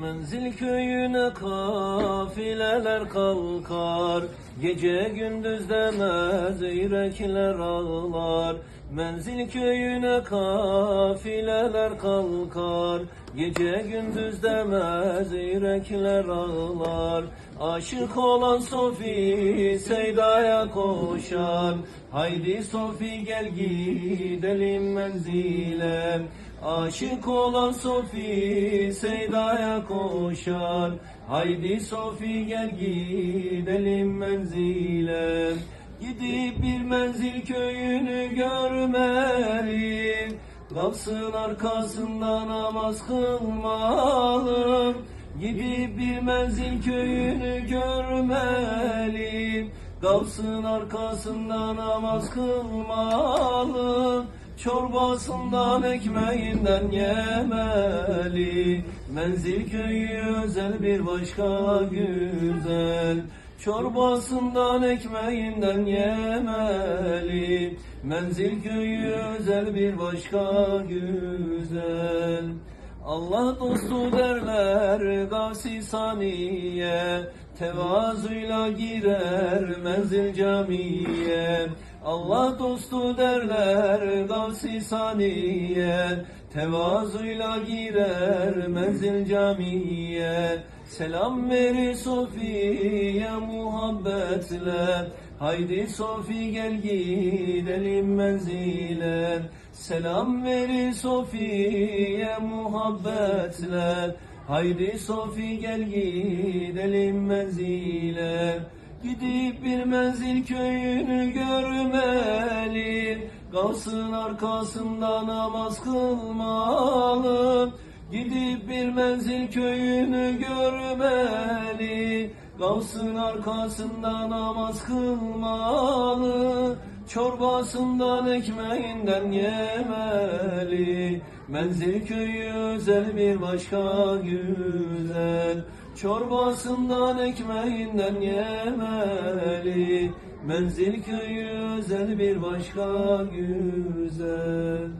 Menzil köyüne kafileler kalkar. Gece gündüz demez yürekler ağlar. Menzil köyüne kafileler kalkar. Gece gündüz demez yürekler ağlar. Aşık olan Sofi Seyda'ya koşar. Haydi Sofi gel gidelim menzile Aşık olan Sofi Seyda'ya koşar. Haydi Sofi gel gidelim menzile. Gidip bir menzil köyünü görmeli Kalsın arkasında namaz kılmalı Gidip bir menzil köyünü görmeli Kalsın arkasında namaz kılmalı Çorbasından ekmeğinden yemeli. Menzil köyü özel bir başka güzel. Çorbasından ekmeğinden yemeli. Menzil köyü özel bir başka güzel. Allah dostu derler gavsi saniye Tevazuyla girer menzil camiye. Allah dostu derler gavsi saniye. Tevazuyla girer menzil camiye. Selam verir Sofiye muhabbetle. Haydi Sofi gel gidelim menzile. Selam verir Sofiye muhabbetle Haydi Sofi gel gidelim menzile. Gidip bir menzil köyünü görmeli Kalsın arkasında namaz kılmalı. Gidip bir menzil köyünü görmeli Kalsın arkasında namaz kılmalı Çorbasından ekmeğinden yemeli. Menzil köyü özel bir başka güzel Çorbasından ekmeğinden yemeli. Menzil köyü özel bir başka güzel